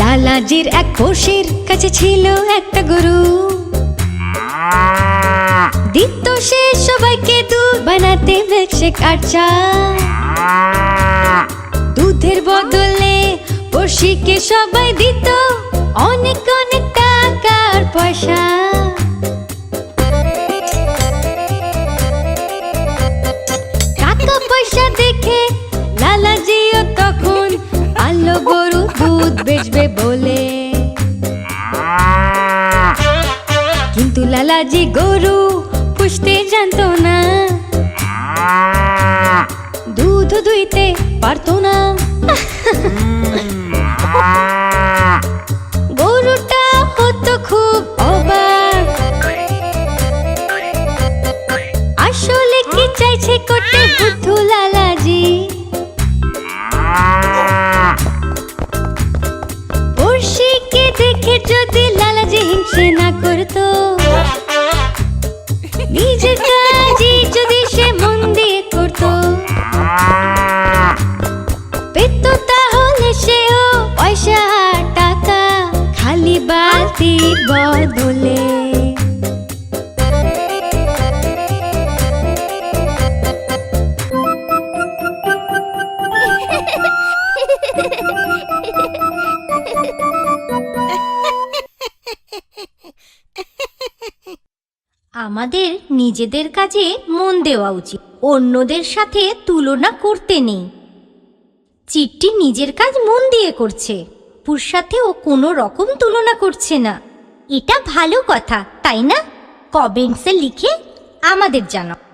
লালাজির এক পোষের কাছে ছিল একটা গরু। দিত সে সবাইকে দুধ বানাতে দুধের বদলে পড়শিকে সবাই দিত অনেক অনেক টাকার পয়সা। টাকা পয়সা দেখে লালাজিও তখন আলো গরু দুধ বেচবে। কিন্তু লালাজি গরু পুষতে জানতো না। দুধ দুইতে পারতো না। গরুটা হতো খুব অবাক। আসলে কি চাইছে দেখে যদি লালাজি হিংসে না করতো। নিজের যদি সে মন দিয়ে করতো। তাহলে সেও পয়সা, টাকা, খালি বদলে। আমাদের নিজেদের কাজে মন দেওয়া উচিত। অন্যদের সাথে তুলনা করতে নেই। চিট্টি নিজের কাজ মন দিয়ে করছে। পুর সাথে ও কোনো রকম তুলনা করছে না। এটা ভালো কথা, তাই না? কমেন্টসে লিখে আমাদের জানাও।